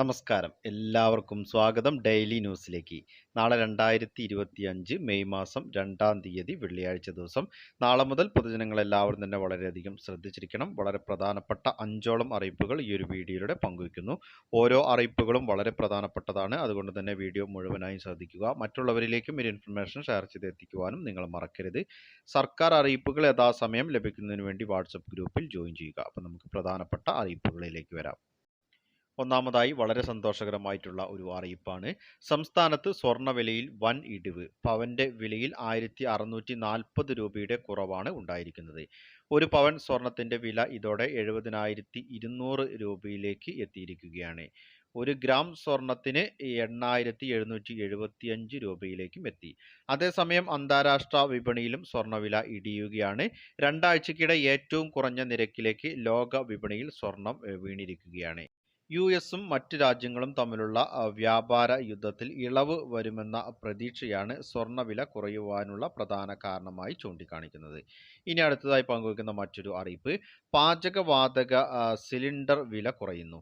നമസ്കാരം. എല്ലാവർക്കും സ്വാഗതം ഡെയിലി ന്യൂസിലേക്ക്. നാളെ രണ്ടായിരത്തി ഇരുപത്തി അഞ്ച് മെയ് മാസം രണ്ടാം തീയതി വെള്ളിയാഴ്ച ദിവസം. നാളെ മുതൽ പൊതുജനങ്ങൾ എല്ലാവരും തന്നെ വളരെയധികം ശ്രദ്ധിച്ചിരിക്കണം. വളരെ പ്രധാനപ്പെട്ട അഞ്ചോളം അറിയിപ്പുകൾ ഈ ഒരു വീഡിയോയിലൂടെ പങ്കുവയ്ക്കുന്നു. ഓരോ അറിയിപ്പുകളും വളരെ പ്രധാനപ്പെട്ടതാണ്. അതുകൊണ്ട് തന്നെ വീഡിയോ മുഴുവനായും ശ്രദ്ധിക്കുക. മറ്റുള്ളവരിലേക്കും ഒരു ഇൻഫർമേഷൻ ഷെയർ ചെയ്ത് എത്തിക്കുവാനും നിങ്ങൾ മറക്കരുത്. സർക്കാർ അറിയിപ്പുകൾ യഥാസമയം ലഭിക്കുന്നതിന് വേണ്ടി വാട്സപ്പ് ഗ്രൂപ്പിൽ ജോയിൻ ചെയ്യുക. അപ്പോൾ നമുക്ക് പ്രധാനപ്പെട്ട അറിയിപ്പുകളിലേക്ക് വരാം. ഒന്നാമതായി വളരെ സന്തോഷകരമായിട്ടുള്ള ഒരു അറിയിപ്പാണ്. സംസ്ഥാനത്ത് സ്വർണവിലയിൽ വൻ ഇടിവ്. പവന്റെ വിലയിൽ ആയിരത്തി അറുന്നൂറ്റി നാൽപ്പത് രൂപയുടെ കുറവാണ് ഉണ്ടായിരിക്കുന്നത്. ഒരു പവൻ സ്വർണത്തിന്റെ വില ഇതോടെ എഴുപതിനായിരത്തി ഇരുന്നൂറ് രൂപയിലേക്ക് എത്തിയിരിക്കുകയാണ്. ഒരു ഗ്രാം സ്വർണത്തിന് എണ്ണായിരത്തി എഴുന്നൂറ്റി എഴുപത്തി അഞ്ച് രൂപയിലേക്കും എത്തി. അതേസമയം അന്താരാഷ്ട്ര വിപണിയിലും സ്വർണവില ഇടിയുകയാണ്. രണ്ടാഴ്ചക്കിടെ ഏറ്റവും കുറഞ്ഞ നിരക്കിലേക്ക് ലോക വിപണിയിൽ സ്വർണം വീണിരിക്കുകയാണ്. യു എസും മറ്റ് രാജ്യങ്ങളും തമ്മിലുള്ള വ്യാപാര യുദ്ധത്തിൽ ഇളവ് വരുമെന്ന പ്രതീക്ഷയാണ് സ്വർണവില കുറയുവാനുള്ള പ്രധാന കാരണമായി ചൂണ്ടിക്കാണിക്കുന്നത്. ഇനി അടുത്തതായി പങ്കുവയ്ക്കുന്ന മറ്റൊരു അറിയിപ്പ് പാചകവാതക സിലിണ്ടർ വില കുറയുന്നു.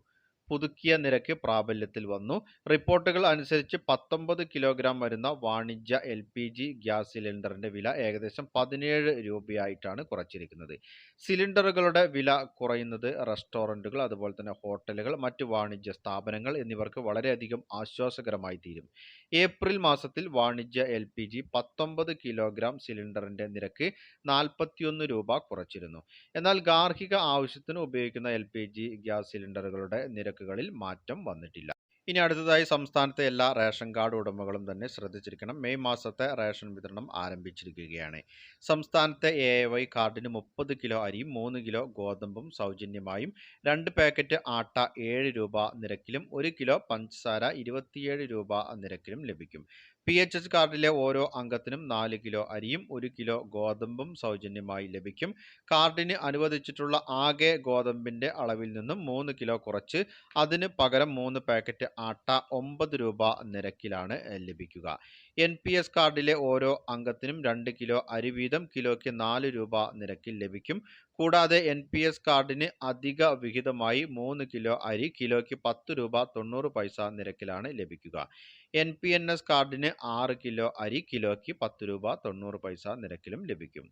പുതുക്കിയ നിരക്ക് പ്രാബല്യത്തിൽ വന്നു. റിപ്പോർട്ടുകൾ അനുസരിച്ച് പത്തൊമ്പത് കിലോഗ്രാം വരുന്ന വാണിജ്യ എൽ പി ജി ഗ്യാസ് സിലിണ്ടറിന്റെ വില ഏകദേശം പതിനേഴ് രൂപയായിട്ടാണ് കുറച്ചിരിക്കുന്നത്. സിലിണ്ടറുകളുടെ വില കുറയുന്നത് റെസ്റ്റോറന്റുകൾ അതുപോലെ തന്നെ ഹോട്ടലുകൾ മറ്റ് വാണിജ്യ സ്ഥാപനങ്ങൾ എന്നിവർക്ക് വളരെയധികം ആശ്വാസകരമായി തീരും. ഏപ്രിൽ മാസത്തിൽ വാണിജ്യ എൽ പി ജി പത്തൊമ്പത് കിലോഗ്രാം സിലിണ്ടറിന്റെ നിരക്ക് നാൽപ്പത്തിയൊന്ന് രൂപ കുറച്ചിരുന്നു. എന്നാൽ ഗാർഹിക ആവശ്യത്തിന് ഉപയോഗിക്കുന്ന എൽ പി ജി ഗ്യാസ് സിലിണ്ടറുകളുടെ നിരക്കുകളിൽ മാറ്റം വന്നിട്ടില്ല. ഇനി അടുത്തതായി സംസ്ഥാനത്തെ എല്ലാ റേഷൻ കാർഡ് ഉടമകളും തന്നെ ശ്രദ്ധിച്ചിരിക്കണം. മെയ് മാസത്തെ റേഷൻ വിതരണം ആരംഭിച്ചിരിക്കുകയാണ്. സംസ്ഥാനത്തെ എ വൈ കാർഡിന് മുപ്പത് കിലോ അരിയും മൂന്ന് കിലോ ഗോതമ്പും സൗജന്യമായും രണ്ട് പാക്കറ്റ് ആട്ട ഏഴ് രൂപ നിരക്കിലും ഒരു കിലോ പഞ്ചസാര ഇരുപത്തിയേഴ് രൂപ നിരക്കിലും ലഭിക്കും. പി എച്ച് എച്ച് കാർഡിലെ ഓരോ അംഗത്തിനും നാല് കിലോ അരിയും ഒരു കിലോ ഗോതമ്പും സൗജന്യമായി ലഭിക്കും. കാർഡിന് അനുവദിച്ചിട്ടുള്ള ആകെ ഗോതമ്പിന്റെ അളവിൽ നിന്നും മൂന്ന് കിലോ കുറച്ച് അതിന് പകരം മൂന്ന് പാക്കറ്റ് ആട്ട ഒമ്പത് രൂപ നിരക്കിലാണ് ലഭിക്കുക. എൻ പി എസ് കാർഡിലെ ഓരോ അംഗത്തിനും രണ്ട് കിലോ അരി വീതം കിലോയ്ക്ക് നാല് രൂപ നിരക്കിൽ ലഭിക്കും. കൂടാതെ എൻ പി എസ് കാർഡിന് അധിക വിഹിതമായി മൂന്ന് കിലോ അരി കിലോയ്ക്ക് പത്ത് രൂപ തൊണ്ണൂറ് പൈസ നിരക്കിലാണ് ലഭിക്കുക. എൻ പി എൻ എസ് കാർഡിന് ആറ് കിലോ അരി കിലോയ്ക്ക് പത്ത് രൂപ തൊണ്ണൂറ് പൈസ നിരക്കിലും ലഭിക്കും.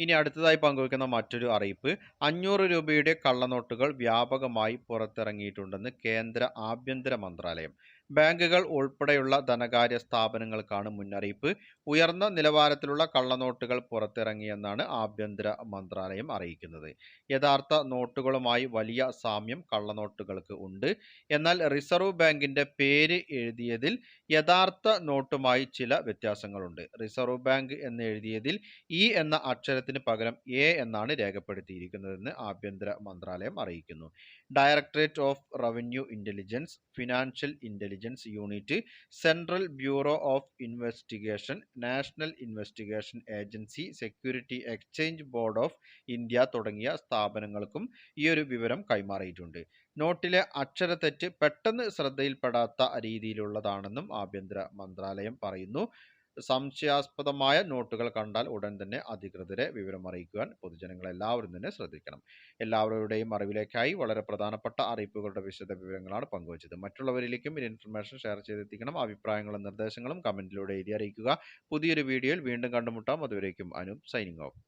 ഇനി അടുത്തതായി പങ്കുവയ്ക്കുന്ന മറ്റൊരു അറിയിപ്പ് അഞ്ഞൂറ് രൂപയുടെ കള്ളനോട്ടുകൾ വ്യാപകമായി പുറത്തിറങ്ങിയിട്ടുണ്ടെന്ന് കേന്ദ്ര ആഭ്യന്തര മന്ത്രാലയം. ബാങ്കുകൾ ഉൾപ്പെടെയുള്ള ധനകാര്യ സ്ഥാപനങ്ങൾക്കാണ് മുന്നറിയിപ്പ്. ഉയർന്ന നിലവാരത്തിലുള്ള കള്ളനോട്ടുകൾ പുറത്തിറങ്ങിയെന്നാണ് ആഭ്യന്തര മന്ത്രാലയം അറിയിക്കുന്നത്. യഥാർത്ഥ നോട്ടുകളുമായി വലിയ സാമ്യം കള്ളനോട്ടുകൾക്ക് ഉണ്ട്. എന്നാൽ റിസർവ് ബാങ്കിന്റെ പേര് എഴുതിയതിൽ യഥാർത്ഥ നോട്ടുമായി ചില വ്യത്യാസങ്ങളുണ്ട്. റിസർവ് ബാങ്ക് എന്ന് എഴുതിയതിൽ ഇ എന്ന അക്ഷരത്തിന് പകരം എ എന്നാണ് രേഖപ്പെടുത്തിയിരിക്കുന്നതെന്ന് ആഭ്യന്തര മന്ത്രാലയം അറിയിക്കുന്നു. Directorate of revenue intelligence financial intelligence unit central bureau of investigation national investigation agency security exchange board of India തുടങ്ങിയ സ്ഥാപനങ്ങൾക്കും ഈ ഒരു വിവരം കൈമാറിയിട്ടുണ്ട്. നോട്ടിലെ അക്ഷരത്തെറ്റ് പെട്ടെന്ന് ശ്രദ്ധയിൽപ്പെടാത്ത രീതിയിലുള്ളതാണെന്നും ആഭ്യന്തര മന്ത്രാലയം പറയുന്നു. സംശയാസ്പദമായ നോട്ടുകൾ കണ്ടാൽ ഉടൻ തന്നെ അധികൃതരെ വിവരം അറിയിക്കുവാൻ പൊതുജനങ്ങൾ എല്ലാവരും തന്നെ ശ്രദ്ധിക്കണം. എല്ലാവരുടെയും അറിവിലേക്കായി വളരെ പ്രധാനപ്പെട്ട അറിയിപ്പുകളുടെ വിശദ വിവരങ്ങളാണ് പങ്കുവച്ചത്. മറ്റുള്ളവരിലേക്കും ഈ ഇൻഫർമേഷൻ ഷെയർ ചെയ്തെത്തിക്കണം. അഭിപ്രായങ്ങളും നിർദ്ദേശങ്ങളും കമന്റിലൂടെ എഴുതി അറിയിക്കുക. പുതിയൊരു വീഡിയോയിൽ വീണ്ടും കണ്ടുമുട്ടാം. അതുവരേക്കും അനു സൈനിങ് ഓഫ്